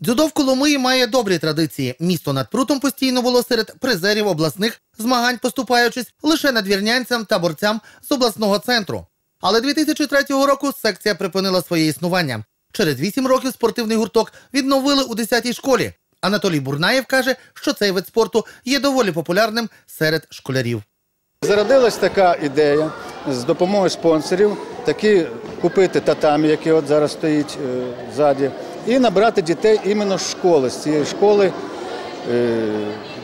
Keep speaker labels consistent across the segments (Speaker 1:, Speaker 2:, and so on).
Speaker 1: Дзюдо в Коломиї має добрі традиції. Місто над прутом постійно було серед призерів обласних змагань, поступаючись лише надвірнянцям та борцям з обласного центру. Але 2003 року секція припинила своє існування. Через 8 років спортивний гурток відновили у 10-й школі. Анатолій Бурнаєв каже, що цей вид спорту є доволі популярним серед школярів.
Speaker 2: Зародилась така ідея з допомогою спонсорів, такі купити татамі, який от зараз стоїть е, і набрати дітей іменно з школи. З цієї школи е,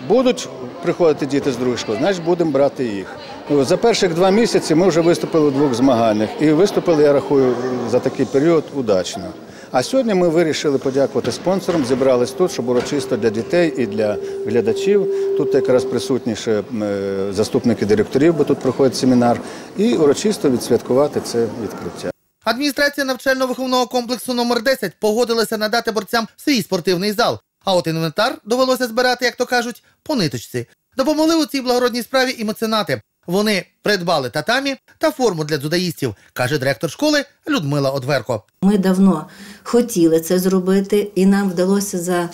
Speaker 2: будуть приходити діти з другої школи, значить будемо брати їх. Ну, За перших два місяці ми вже виступили у двох змаганнях. І виступили, я рахую, за такий період удачно. А сьогодні ми вирішили подякувати спонсорам. Зібрались тут, щоб урочисто для дітей і для глядачів. Тут якраз присутні ще е, заступники директорів, бо тут проходить семінар, і урочисто відсвяткувати це відкриття.
Speaker 1: Адміністрація навчально-виховного комплексу номер 10 погодилася надати борцям свій спортивний зал. А от інвентар довелося збирати, як то кажуть, по ниточці. Допомогли у цій благородній справі і меценати. Вони придбали татамі та форму для дзюдоїстів, каже директор школи Людмила Одверко.
Speaker 3: Ми давно хотіли це зробити, і нам вдалося за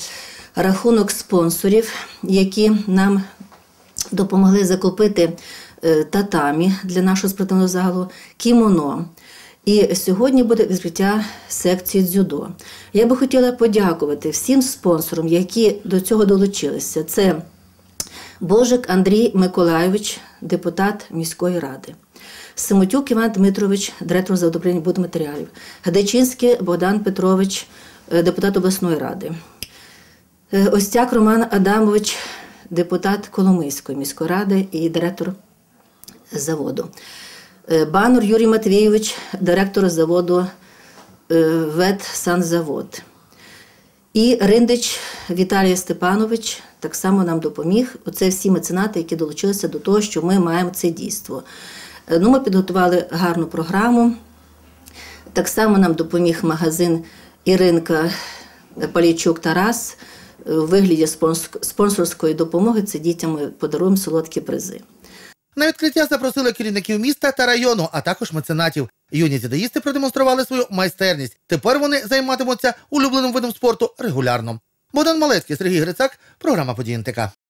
Speaker 3: рахунок спонсорів, які нам допомогли закупити е, татамі для нашого спортивного залу, кімоно. І сьогодні буде відкриття секції дзюдо. Я би хотіла подякувати всім спонсорам, які до цього долучилися. Це Божик Андрій Миколайович, депутат міської ради. Симотюк Іван Дмитрович, директор за одобрення будматеріалів. Гадачинський Богдан Петрович, е, депутат обласної ради. Е, Остяк Роман Адамович, депутат Коломийської міської ради і директор заводу. Е, Банур Юрій Матвійович, директор заводу е, Ветсанзавод. І Риндич Віталій Степанович так само нам допоміг. Оце всі меценати, які долучилися до того, що ми маємо це дійство. Е, Ну, ми підготували гарну програму. Так само нам допоміг магазин Іринка Палійчук Тарас у вигляді спонсорської допомоги. Це дітям ми подаруємо солодкі призи.
Speaker 1: На відкриття запросили керівників міста та району, а також меценатів. Юні дзюдоїсти продемонстрували свою майстерність. Тепер вони займатимуться улюбленим видом спорту регулярно. Богдан Малецький, Сергій Грицак, програма «Події НТК».